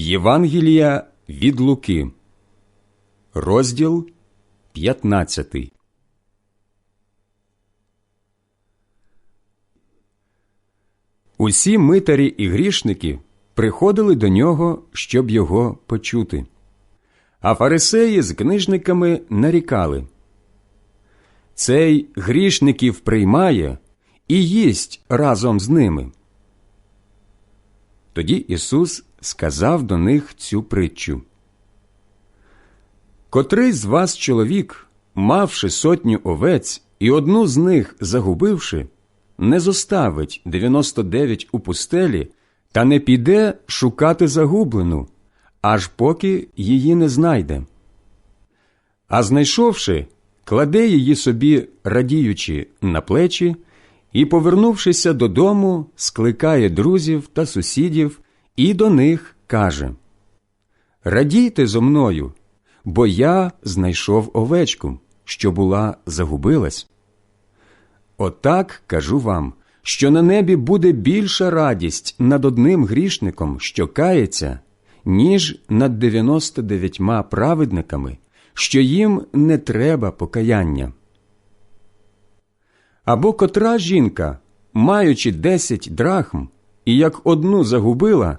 Євангелія від Луки, розділ 15. Усі митарі і грішники приходили до нього, щоб його почути. А фарисеї з книжниками нарікали. Цей грішників приймає і їсть разом з ними. Тоді Ісус сказав до них цю притчу. Котрий з вас чоловік, мавши сотню овець і одну з них загубивши, не зоставить 99 у пустелі та не піде шукати загублену, аж поки її не знайде. А знайшовши, кладе її собі, радіючи, на плечі, і, повернувшися додому, скликає друзів та сусідів і до них каже Радійте зо мною, бо я знайшов овечку, що була загубилась. Отак кажу вам, що на небі буде більша радість над одним грішником, що кається, ніж над дев'яносто дев'ятьма праведниками, що їм не треба покаяння. Або котра жінка, маючи десять драхм, і як одну загубила,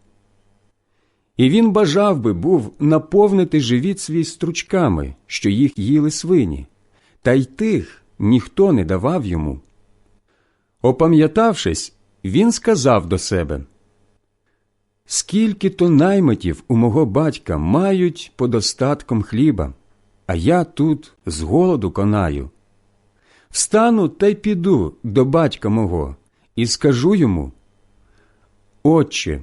І він бажав би був наповнити живіт свій стручками, що їх їли свині, та й тих ніхто не давав йому. Опам'ятавшись, він сказав до себе Скільки то наймитів у мого батька мають подостатком хліба, а я тут з голоду конаю. Встану та й піду до батька мого і скажу йому Отче,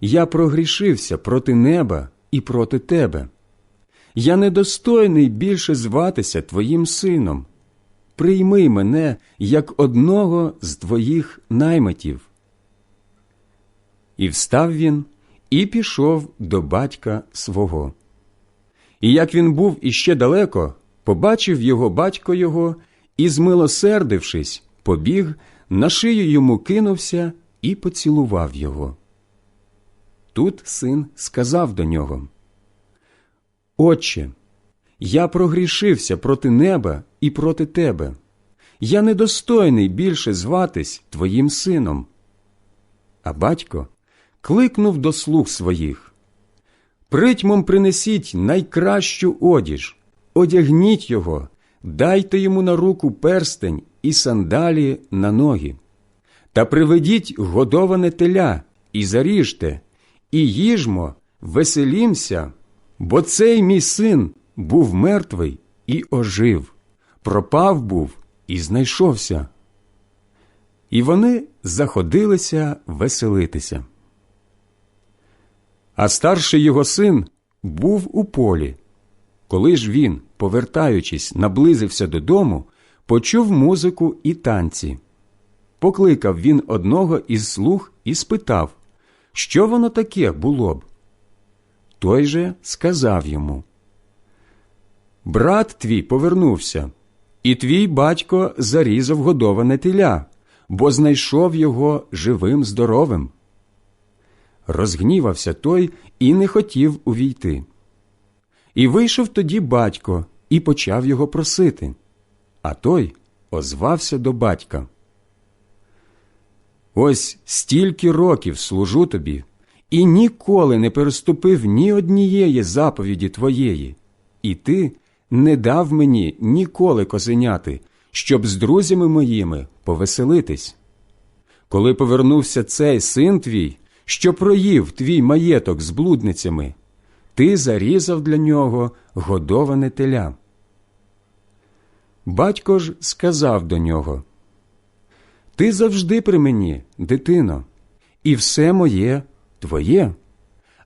я прогрішився проти неба і проти тебе. Я недостойний більше зватися твоїм сином. Прийми мене як одного з твоїх наймитів. І встав він і пішов до батька свого. І як він був іще далеко, побачив його батько його і, змилосердившись, побіг, на шию йому кинувся і поцілував його. Тут син сказав до нього Отче, я прогрішився проти неба і проти тебе. Я недостойний більше зватись твоїм сином. А батько кликнув до слуг своїх Притьмом принесіть найкращу одіж, одягніть його, дайте йому на руку перстень і сандалі на ноги, та приведіть годоване теля і заріжте, і їжмо, веселімся, бо цей мій син був мертвий і ожив, пропав був і знайшовся. І вони заходилися веселитися. А старший його син був у полі. Коли ж він, повертаючись, наблизився додому, почув музику і танці. Покликав він одного із слуг і спитав, що воно таке було б. Той же сказав йому Брат твій повернувся, і твій батько зарізав годоване теля, бо знайшов його живим здоровим. Розгнівався той і не хотів увійти. І вийшов тоді батько і почав його просити. А той озвався до батька. Ось стільки років служу тобі, і ніколи не переступив ні однієї заповіді твоєї, і ти не дав мені ніколи козеняти, щоб з друзями моїми повеселитись. Коли повернувся цей син твій, що проїв твій маєток з блудницями, ти зарізав для нього годоване теля. Батько ж сказав до нього Ти завжди при мені, дитино, і все моє твоє.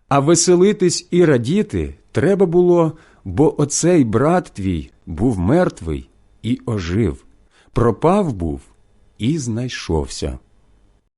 А веселитись і радіти треба було, бо оцей брат твій був мертвий і ожив, пропав був і знайшовся.